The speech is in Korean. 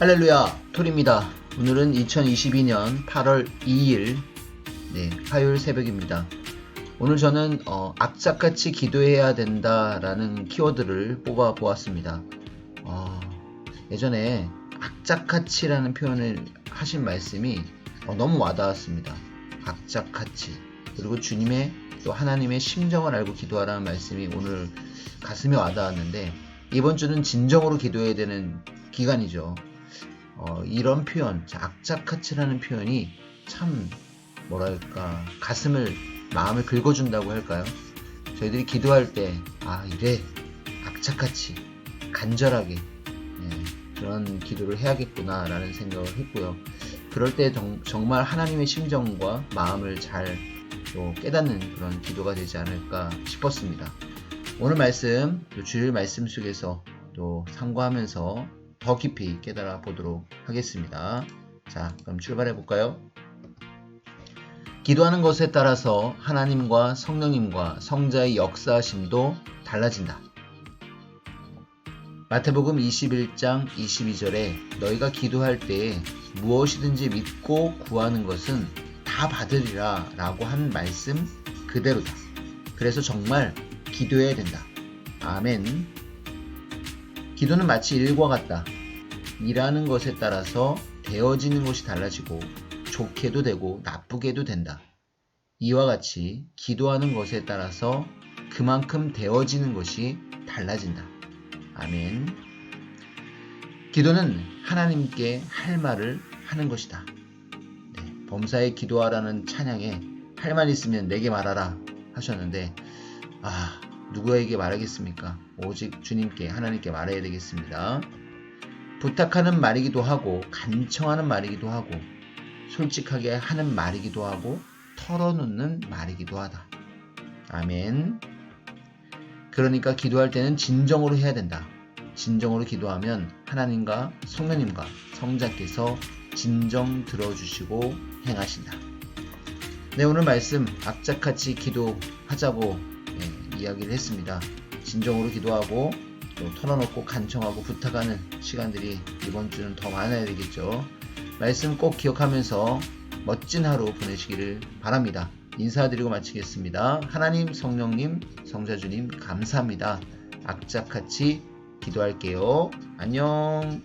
할렐루야 톨입니다. 오늘은 2022년 8월 2일 네, 화요일 새벽입니다. 오늘 저는 어, 악착같이 기도해야 된다라는 키워드를 뽑아 보았습니다. 어, 예전에 악착같이라는 표현을 하신 말씀이 어, 너무 와닿았습니다. 악착같이 그리고 주님의 또 하나님의 심정을 알고 기도하라는 말씀이 오늘 가슴에 와닿았는데 이번 주는 진정으로 기도해야 되는 기간이죠. 어, 이런 표현, 자, 악착같이라는 표현이 참 뭐랄까 가슴을 마음을 긁어준다고 할까요? 저희들이 기도할 때 아 이래 악착같이 간절하게 예, 그런 기도를 해야겠구나라는 생각을 했고요. 그럴 때 정, 정말 하나님의 심정과 마음을 잘또 깨닫는 그런 기도가 되지 않을까 싶었습니다. 오늘 말씀, 또 주일 말씀 속에서 또 상고하면서 더 깊이 깨달아 보도록 하겠습니다. 자, 그럼 출발해 볼까요? 기도하는 것에 따라서 하나님과 성령님과 성자의 역사하심도 달라진다. 마태복음 21장 22절에 너희가 기도할 때에 무엇이든지 믿고 구하는 것은 다 받으리라 라고 한 말씀 그대로다. 그래서 정말 기도해야 된다. 아멘. 기도는 마치 일과 같다. 일하는 것에 따라서 되어지는 것이 달라지고 좋게도 되고 나쁘게도 된다. 이와 같이 기도하는 것에 따라서 그만큼 되어지는 것이 달라진다. 아멘. 기도는 하나님께 할 말을 하는 것이다. 네, 범사에 기도하라는 찬양에 할 말 있으면 내게 말하라 하셨는데, 아, 누구에게 말하겠습니까? 오직 주님께, 하나님께 말해야 되겠습니다. 부탁하는 말이기도 하고, 간청하는 말이기도 하고, 솔직하게 하는 말이기도 하고, 털어놓는 말이기도 하다. 아멘. 그러니까 기도할 때는 진정으로 해야 된다. 진정으로 기도하면 하나님과 성령님과 성자께서 진정 들어주시고 행하신다. 네, 오늘 말씀 악착같이 기도하자고 예, 이야기를 했습니다. 진정으로 기도하고 또 털어놓고 간청하고 부탁하는 시간들이 이번 주는 더 많아야 되겠죠. 말씀 꼭 기억하면서 멋진 하루 보내시기를 바랍니다. 인사드리고 마치겠습니다. 하나님, 성령님, 성자주님, 감사합니다. 악착같이 기도할게요. 안녕.